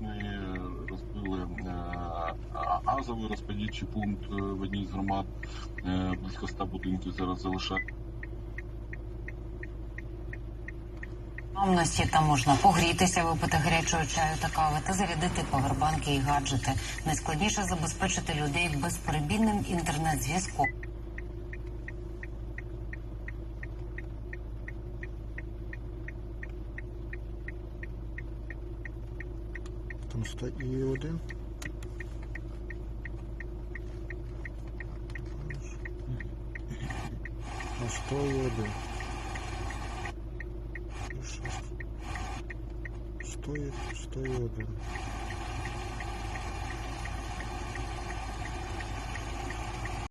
ми е, розбили газовий е, розподільчий пункт е, в одній з громад. Близько ста будинків зараз залишається. Там можна погрітися, випити гарячого чаю та кави та зарядити повербанки і гаджети. Найскладніше забезпечити людей безперебійним інтернет-зв'язком. Там 100 і один. А 100 і один. І шість. 100 і, 100 і один.